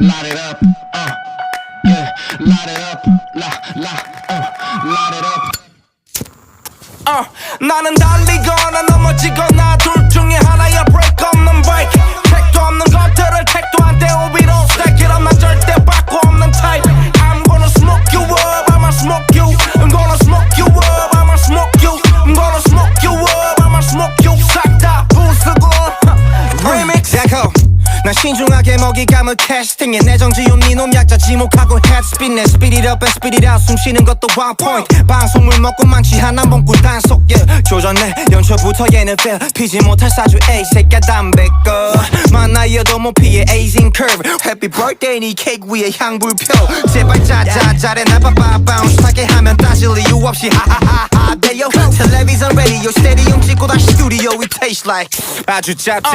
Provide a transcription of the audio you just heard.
light it up, uh, yeah, light it up, la, la, uh, light it up. 어, 나는 달리거나 넘어지거 난 신중하게 먹이감을 캐스팅해. 내 정지용 니놈 약자 지목하고 headspin 내 speed it up and speed it out. 숨 쉬는 것도 point. 방송물 먹고 망치한 한 봉구 단속 yeah. 조졌네. 연초부터 얘는 fail. 피지 못할 사주. A 새끼야 담배 꺼. 만나여도 못 피해. Aging curve. Happy birthday 니 케이크 위에 향불표. 제발 짜자 잘해. 날 빠빠 bounce 하게 하면 따질 이유 없이 하하하하 대요 텔레비전 라디오 스테디움 찍고 다시 스튜디오 we taste like. 아주 짭짤